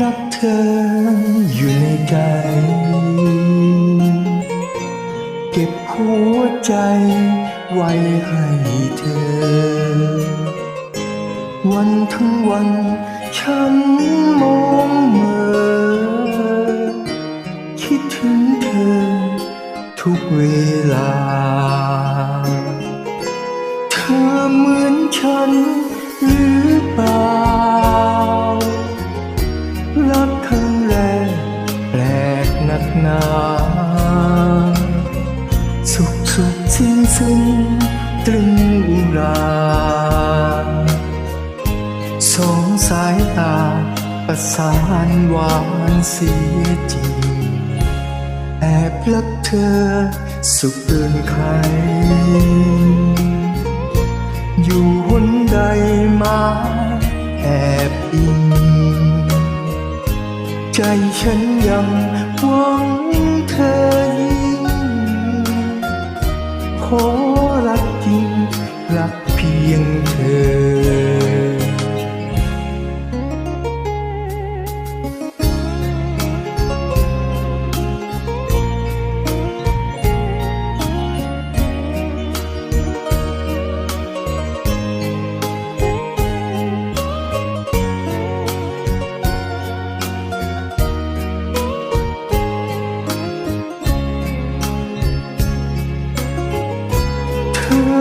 รักเธออยู่ในใจ เก็บหัวใจไว้ให้เธอ วันทั้งวันฉันมองเมื่อคิดถึงเธอทุกเวลา เธอเหมือนฉันหรือเปล่า สิ้นสิ้นตรึงอุราสองสายตาประสานหวานเสียจริงแอบรักเธอสุขเกินใคร อยู่หนใดมาแอบอิงใจฉันยังหวังเธอ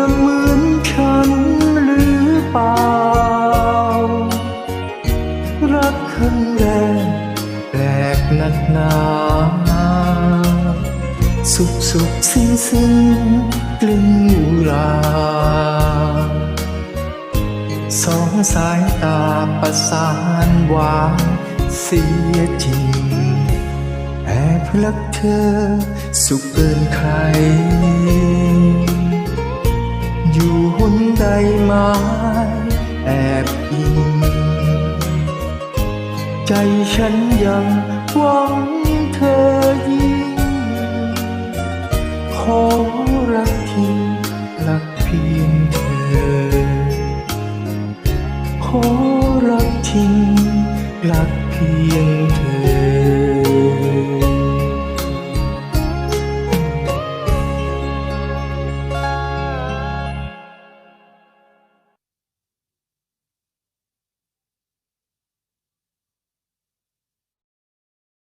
อเหมือนฉันหรือเปล่า รักครั้งแรกแปลกนักหนาสุขสุขสิ้นสิ้นกลิ่นอุรา สองสายตาประสานหวานเสียจริงแอบรักเธอสุขเกินใคร ใบไม้แอบอิงใจฉันยังหวังเธอยิ่งขอรักทิ้งหลักเพียงเธอ ขอรักทิ้งหลักเพียงเธอ